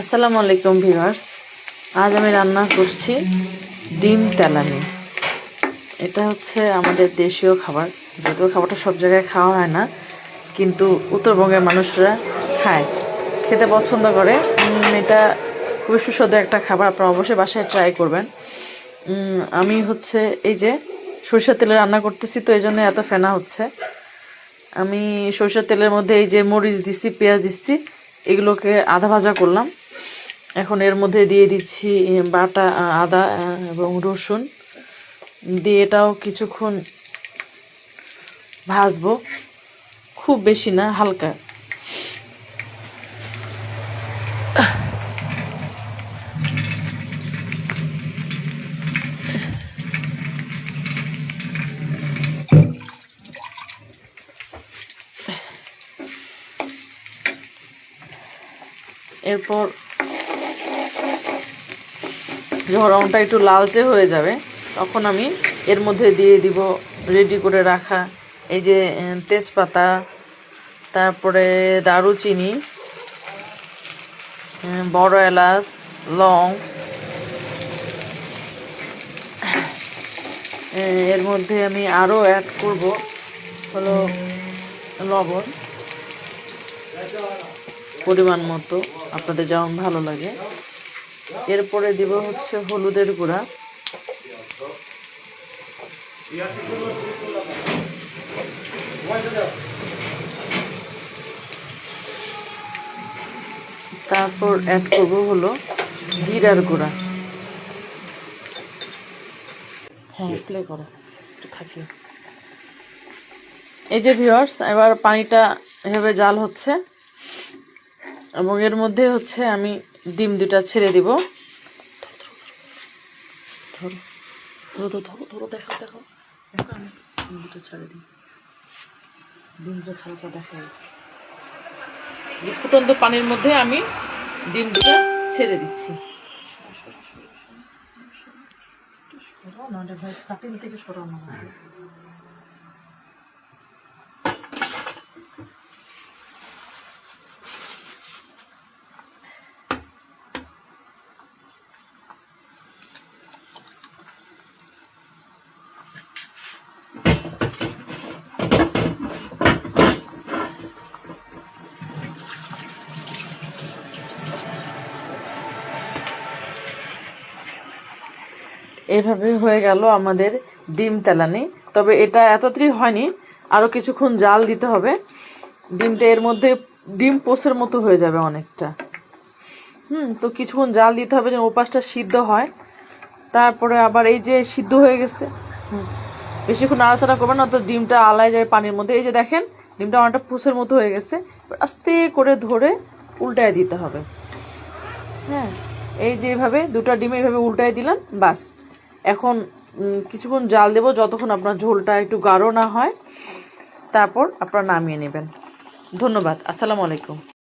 আসসালামু আলাইকুম ভিউয়ার্স। আজ আমি রান্না করছি ডিম তেলানি। এটা হচ্ছে আমাদের দেশীয় খাবার। যদিও খাবারটা সব জায়গায় খাওয়া হয় না, কিন্তু উত্তরবঙ্গের মানুষরা খায়, খেতে পছন্দ করে। এটা খুবই সুস্বাদু একটা খাবার, আপনারা অবশ্যই বাসায় ট্রাই করবেন। আমি হচ্ছে এই যে সরিষার তেলে রান্না করতেছি, তো এই জন্য এত ফেনা হচ্ছে। আমি সরিষার তেলের মধ্যে এই যে মরিচ দিচ্ছি পেঁয়াজ দিচ্ছি এগুলোকে আধা ভাজা করলাম। এখন এর মধ্যে দিয়ে দিচ্ছি বাটা আদা এবং রসুন। দিয়ে এটাও কিছুক্ষণ ভাজবো। খুব বেশি না, হালকা। এরপর যখন রঙটা একটু লালচে হয়ে যাবে, তখন আমি এর মধ্যে দিয়ে দিব রেডি করে রাখা এই যে তেজপাতা, তারপরে দারুচিনি বড় এলাচ, লং এর মধ্যে আমি আরও অ্যাড করব হলো লবণ। পরিমাণ মতো, আপনাদের যেমন ভালো লাগে। এরপরে দিব হচ্ছে হলুদের গুঁড়া। তারপর অ্যাড করব হলো জিরার গুঁড়া। হ্যাঁ প্লে করো থাকি এই যে ভিউয়ার্স এবার পানিটা এভাবে জাল হচ্ছে। এবং এর মধ্যে হচ্ছে আমি ডিম দুটা ছেড়ে দিব ধরো ধরো দেখো আমি ডিম দুটো ছেড়ে দিই ডিম দুটো ফুটন্ত পানির মধ্যে আমি ডিম দুটো ছেড়ে দিচ্ছি সরাও না রে ভাই কাটিং থেকে সরাও এভাবে হয়ে গেল আমাদের ডিম তেলানি। তবে এটা এতটাই হয়নি আরও কিছুক্ষণ জাল দিতে হবে। ডিমটা এর মধ্যে, ডিম পোষের মতো হয়ে যাবে অনেকটা। হুম, তো কিছুক্ষণ জাল দিতে হবে যেন ওপাশটা সিদ্ধ হয়। তারপরে আবার এই যে সিদ্ধ হয়ে গেছে, হুম, বেশিক্ষণ নাড়াচাড়া করবেন না তো ডিমটা আলায় যায় পানির মধ্যে। এই যে দেখেন, ডিমটা অনেকটা পুষের মতো হয়ে গেছে। আস্তে করে ধরে উল্টায় দিতে হবে। হ্যাঁ এই যে এইভাবে দুটো ডিম এইভাবে উল্টায় দিলাম, বাস। এখন কিছুক্ষণ জাল দেবো যতক্ষণ আপনার ঝোলটা একটু গাঢ় না হয়। তারপর আপনারা নামিয়ে নেবেন। ধন্যবাদ। আসসালামু আলাইকুম।